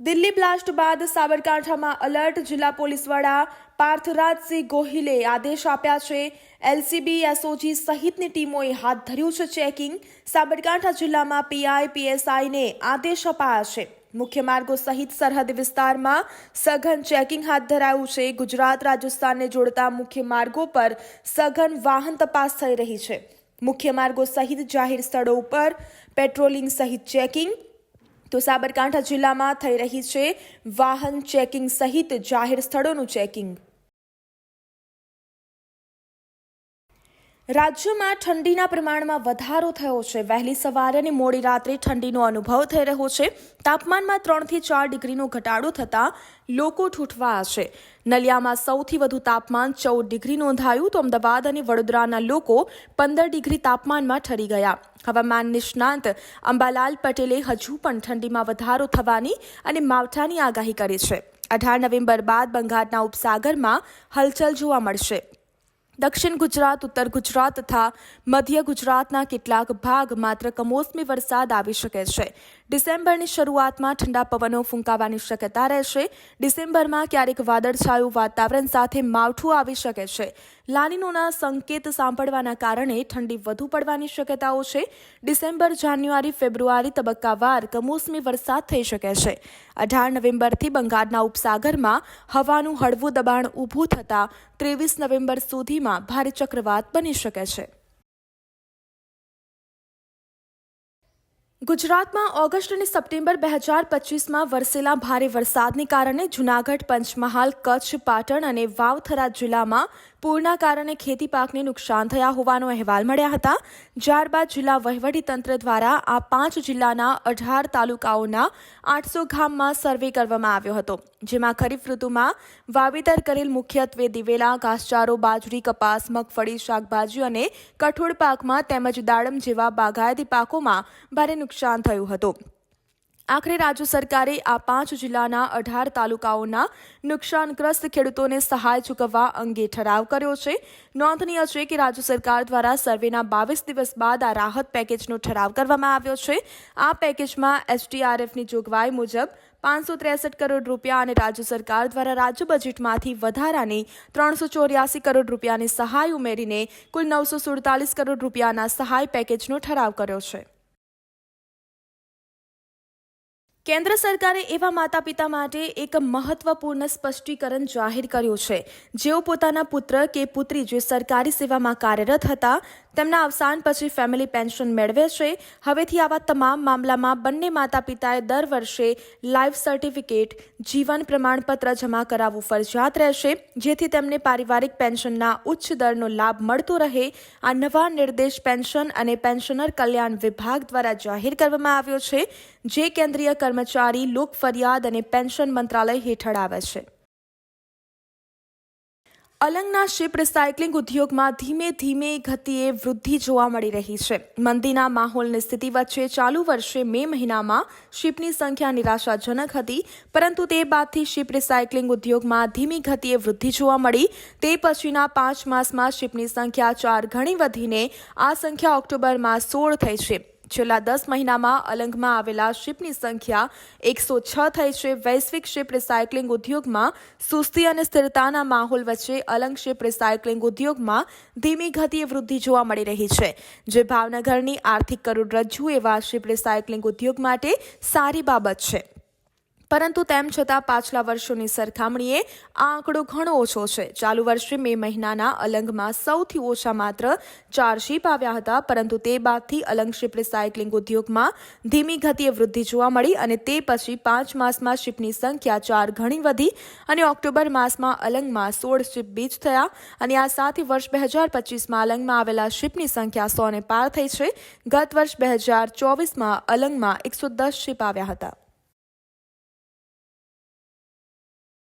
Delhi blast બાદ સાબરકાંઠામાં alert જિલ્લા પોલીસ વડા પાર્થરાજસિંહ ગોહિલે આદેશ આપ્યા છે. એલસીબી, એસઓજી સહિતની ટીમોએ હાથ ધર્યું છે ચેકિંગ. સાબરકાંઠા જિલ્લામાં પીઆઈ, પીએસઆઈને આદેશ અપાયા છે. મુખ્ય માર્ગો સહિત સરહદ વિસ્તારમાં સઘન ચેકિંગ હાથ ધરાયું છે. ગુજરાત, રાજસ્થાનને જોડતા મુખ્ય માર્ગો પર સઘન વાહન તપાસ થઈ રહી છે. મુખ્ય માર્ગો સહિત જાહેર સ્થળો ઉપર પેટ્રોલિંગ સહિત ચેકિંગ તો સાબરકાંઠા જિલ્લામાં થઈ રહી છે વાહન ચેકિંગ સહિત જાહેર સ્થળોનું ચેકિંગ. રાજ્યમાં ઠંડીના પ્રમાણમાં વધારો થયો છે. વહેલી સવારે અને મોડી રાત્રે ઠંડીનો અનુભવ થઈ રહ્યો છે. તાપમાનમાં ત્રણથી ચાર ડિગ્રીનો ઘટાડો થતાં લોકો ઠૂઠવાયા છે. નલિયામાં સૌથી વધુ તાપમાન ચૌદ ડિગ્રી નોંધાયું તો અમદાવાદ અને વડોદરાના લોકો પંદર ડિગ્રી તાપમાનમાં ઠરી ગયા. હવામાન નિષ્ણાંત અંબાલાલ પટેલે હજુ પણ ઠંડીમાં વધારો થવાની અને માવઠાની આગાહી કરી છે. અઢાર નવેમ્બર બાદ બંગાળના ઉપસાગરમાં હલચલ જોવા મળશે. દક્ષિણ ગુજરાત, ઉત્તર ગુજરાત તથા મધ્ય ગુજરાતના કેટલાક ભાગ માત્ર કમોસમી વરસાદ આવી શકે છે. ડિસેમ્બરની શરૂઆતમાં ઠંડા પવનો ફૂંકાવાની શક્યતા રહેશે. ડિસેમ્બરમાં ક્યારેક વાદળછાયું વાતાવરણ સાથે માવઠું આવી શકે છે. લાનીનોના સંકેત સાંભળવાના કારણે ઠંડી વધુ પડવાની શક્યતાઓ છે. ડિસેમ્બર, જાન્યુઆરી, ફેબ્રુઆરી તબક્કાવાર કમોસમી વરસાદ થઈ શકે છે. અઢાર નવેમ્બરથી બંગાળના ઉપસાગરમાં હવાનું હળવું દબાણ ઊભું થતાં ત્રેવીસ નવેમ્બર સુધીમાં ભારે ચક્રવાત બની શકે છે. ગુજરાતમાં ઓગસ્ટ અને સપ્ટેમ્બર બે હજાર પચીસમાં વરસેલા ભારે વરસાદને કારણે જૂનાગઢ, પંચમહાલ, કચ્છ, પાટણ અને વાવથરા જિલ્લામાં પૂરના કારણે ખેતી પાકને નુકસાન થયા હોવાનો અહેવાલ મળ્યા હતા. ત્યારબાદ જિલ્લા વહીવટીતંત્ર દ્વારા આ પાંચ જિલ્લાના અઢાર તાલુકાઓના આઠસો ગામમાં સર્વે કરવામાં આવ્યો હતો, જેમાં ખરીફ ઋતુમાં વાવેતર કરેલ મુખ્યત્વે દિવેલા, ઘાસચારો, બાજરી, કપાસ, મગફળી, શાકભાજી અને કઠોળ પાકમાં તેમજ દાડમ જેવા બાગાયતી પાકોમાં ભારે નુકસાન થયું હતું. આખરે રાજ્ય સરકારે આ પાંચ જિલ્લાના અઢાર તાલુકાઓના નુકસાનગ્રસ્ત ખેડૂતોને સહાય ચૂકવવા અંગે ઠરાવ કર્યો છે. નોંધનીય છે કે રાજ્ય સરકાર દ્વારા સર્વેના બાવીસ દિવસ બાદ આ રાહત પેકેજનો ઠરાવ કરવામાં આવ્યો છે. આ પેકેજમાં એસટીઆરએફની જોગવાઈ મુજબ પાંચસો ત્રેસઠ કરોડ રૂપિયા અને રાજ્ય સરકાર દ્વારા રાજ્ય બજેટમાંથી વધારાની ત્રણસો ચોર્યાસી કરોડ રૂપિયાની સહાય ઉમેરીને કુલ નવસો સુડતાલીસ કરોડ રૂપિયાના સહાય પેકેજનો ઠરાવ કર્યો છે. કેન્દ્ર સરકારે એવા માતા પિતા માટે એક મહત્વપૂર્ણ સ્પષ્ટીકરણ જાહેર કર્યું છે. જેઓ પોતાના પુત્ર કે પુત્રી જે સરકારી સેવામાં કાર્યરત હતા તેમના અવસાન પછી ફેમિલી પેન્શન મેળવે છે. હવેથી આવા તમામ મામલામાં બંને માતા પિતાએ દર વર્ષે લાઈફ સર્ટિફિકેટ જીવન પ્રમાણપત્ર જમા કરાવવું ફરજિયાત રહેશે, જેથી તેમને પારિવારિક પેન્શનના ઉચ્ચ દરનો લાભ મળતો રહે. આ નવા નિર્દેશ પેન્શન અને પેન્શનર કલ્યાણ વિભાગ દ્વારા જાહેર કરવામાં આવ્યો છે, જે કેન્દ્રીય કર્મચારી લોક ફરિયાદ અને પેન્શન મંત્રાલય હેઠળ આવે છે. અલંગના શિપ રિસાયકલિંગ ઉદ્યોગમાં ધીમે ધીમે ગતિએ વૃદ્ધિ જોવા મળી રહી છે. મંદીના માહોલની સ્થિતિ વચ્ચે ચાલુ વર્ષે મે મહિનામાં શિપની સંખ્યા નિરાશાજનક હતી, પરંતુ તે બાદથી શિપ રિસાયકલિંગ ઉદ્યોગમાં ધીમી ગતિએ વૃદ્ધિ જોવા મળી. તે પછીના પાંચ માસમાં શિપની સંખ્યા ચાર ગણી વધીને આ સંખ્યા ઓક્ટોબરમાં સોળ થઈ છે. છેલ્લા દસ મહિનામાં અલંગમાં આવેલા શિપની સંખ્યા એકસો છ થઈ છે. વૈશ્વિક શિપ રિસાયકલિંગ ઉદ્યોગમાં સુસ્તી અને સ્થિરતાના માહોલ વચ્ચે અલંગ શિપ રિસાયકલિંગ ઉદ્યોગમાં ધીમી ગતિએ વૃદ્ધિ જોવા મળી રહી છે. જે ભાવનગરની આર્થિક કરોડરજ્જુ એવા શિપ રિસાયકલિંગ ઉદ્યોગ માટે સારી બાબત છે. પરંતુ તેમ છતાં પાછલા વર્ષોની સરખામણીએ આ આંકડો ઘણો ઓછો છે. ચાલુ વર્ષે મે મહિનાના અલંગમાં સૌથી ઓછા માત્ર ચાર શિપ આવ્યા હતા, પરંતુ તે બાદથી અલંગ શિપ રિસાયકલિંગ ઉદ્યોગમાં ધીમી ગતિએ વૃદ્ધિ જોવા મળી અને તે પછી પાંચ માસમાં શિપની સંખ્યા ચાર ગણી વધી અને ઓક્ટોબર માસમાં અલંગમાં સોળ શિપ બીચ થયા અને આ સાથે વર્ષ બે હજાર પચીસમાં અલંગમાં આવેલા શિપની સંખ્યા સોને પાર થઈ છે. ગત વર્ષ બે હજાર ચોવીસમાં અલંગમાં એકસો દસ શિપ આવ્યા હતા.